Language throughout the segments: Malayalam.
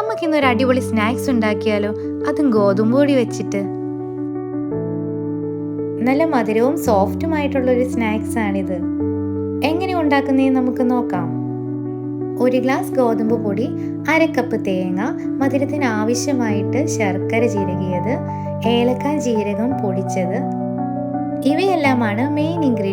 നമുക്കിന്നൊരു അടിപൊളി സ്നാക്സ് ഉണ്ടാക്കിയാലോ? അതും ഗോതമ്പ് പൊടി വെച്ചിട്ട്. നല്ല മധുരവും സോഫ്റ്റുമായിട്ടുള്ള ഒരു സ്നാക്സ് ആണിത് എങ്ങനെ ഉണ്ടാക്കുന്നതെന്ന് നമുക്ക് നോക്കാം. ഒരു ഗ്ലാസ് ഗോതമ്പ് പൊടി അര കപ്പ് തേങ്ങ മധുരത്തിന് ആവശ്യമായിട്ട് ശർക്കര ചിരകിയത് ഏലക്ക ജീരകം പൊടിച്ചത്. ഇവയെല്ലാമാണ് മെയിൻ ഇൻഗ്രീഡിയൻസ്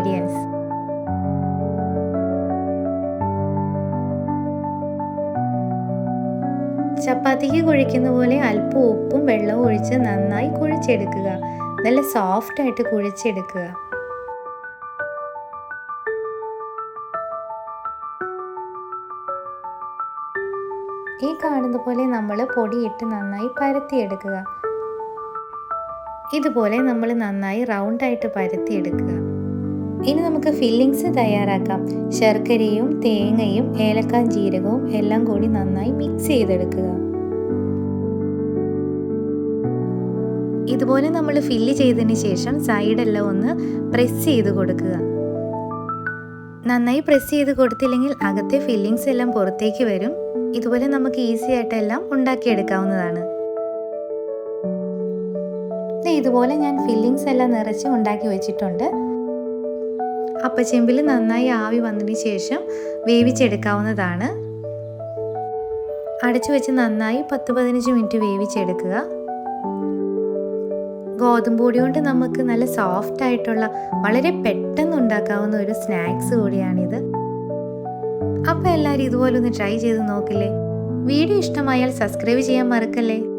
ചപ്പാത്തിക്ക് കുഴിക്കുന്ന പോലെ അല്പം ഉപ്പും വെള്ളവും ഒഴിച്ച് നന്നായി കുഴിച്ചെടുക്കുക. നല്ല സോഫ്റ്റ് ആയിട്ട് കുഴിച്ചെടുക്കുക. ഈ കാണുന്ന പോലെ നമ്മൾ പൊടിയിട്ട് നന്നായി പരത്തിയെടുക്കുക. ഇതുപോലെ നമ്മൾ നന്നായി റൗണ്ടായിട്ട് പരത്തിയെടുക്കുക. ഇനി നമുക്ക് ഫില്ലിങ്സ് തയ്യാറാക്കാം. ശർക്കരയും തേങ്ങയും ഏലക്കാൻ ജീരകവും എല്ലാം കൂടി നന്നായി മിക്സ് ചെയ്തെടുക്കുക. ഇതുപോലെ നമ്മൾ ഫില്ല് ചെയ്തതിന് ശേഷം സൈഡെല്ലാം ഒന്ന് പ്രസ് ചെയ്ത് കൊടുക്കുക. നന്നായി പ്രസ് ചെയ്ത് കൊടുത്തില്ലെങ്കിൽ അകത്തെ ഫില്ലിങ്സ് എല്ലാം പുറത്തേക്ക് വരും. ഇതുപോലെ നമുക്ക് ഈസി ആയിട്ട് എല്ലാം ഉണ്ടാക്കിയെടുക്കാവുന്നതാണ് ഇതുപോലെ ഞാൻ ഫില്ലിങ്സ് എല്ലാം നിറച്ച് ഉണ്ടാക്കി വെച്ചിട്ടുണ്ട്. അപ്പച്ചെമ്പിൽ നന്നായി ആവി വന്നതിന് ശേഷം വേവിച്ചെടുക്കാവുന്നതാണ്. അടച്ചു വെച്ച് നന്നായി പത്ത് പതിനഞ്ച് മിനിറ്റ് വേവിച്ചെടുക്കുക. ഗോതമ്പ് പൊടി കൊണ്ട് നമുക്ക് നല്ല സോഫ്റ്റ് ആയിട്ടുള്ള വളരെ പെട്ടെന്ന് ഉണ്ടാക്കാവുന്ന ഒരു സ്നാക്സ് കൂടിയാണിത്. അപ്പോൾ എല്ലാവരും ഇതുപോലെ ഒന്ന് ട്രൈ ചെയ്ത് നോക്കില്ലേ? വീഡിയോ ഇഷ്ടമായാൽ സബ്സ്ക്രൈബ് ചെയ്യാൻ മറക്കല്ലേ?